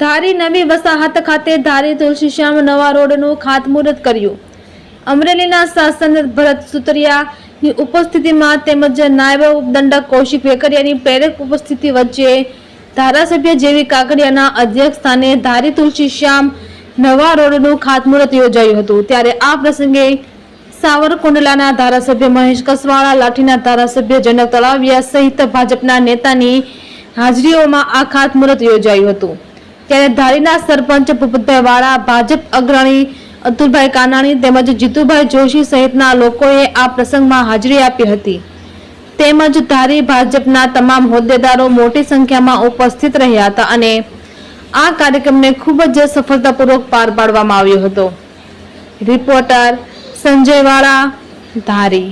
ધારી નવી વસાહત ખાતે ધારી તુલસીશ્યામ નવા રોડનું ખાતમુહૂર્ત કર્યું. અમરેલીના શાસન ભરત સુતરિયાની ઉપસ્થિતિમાં તેમજ નાયબ ઉપદંડક કૌશિક વેકરિયાની પ્રેરક ઉપસ્થિતિ વચ્ચે ધારાસભ્ય જેવી કાકડિયાના અધ્યક્ષ સ્થાને ધારી તુલસીશ્યામ નવા રોડનું ખાતમુહૂર્ત યોજાયું હતું. ત્યારે આ પ્રસંગે સાવરકુંડલાના ધારાસભ્ય મહેશ કસવાળા, લાઠીના ધારાસભ્ય જનક તળાવિયા સહિત ભાજપના નેતાની હાજરીઓમાં આ ખાતમુહૂર્ત યોજાયું હતું. ત્યારે ધારીના સરપંચ ભૂપતભાઈ વાળા ભાજપ અગ્રણી અતુલભાઈ કાનાણી તેમજ જીતુભાઈ જોશી સહિતના લોકોએ આ પ્રસંગમાં હાજરી આપી હતી. તેમજ ધારી ભાજપના તમામ હોદ્દેદારો મોટી સંખ્યામાં ઉપસ્થિત રહ્યા હતા અને આ કાર્યક્રમને ખૂબ જ સફળતાપૂર્વક પાર પાડવામાં આવ્યો હતો. રિપોર્ટર સંજય વાળા ધારી.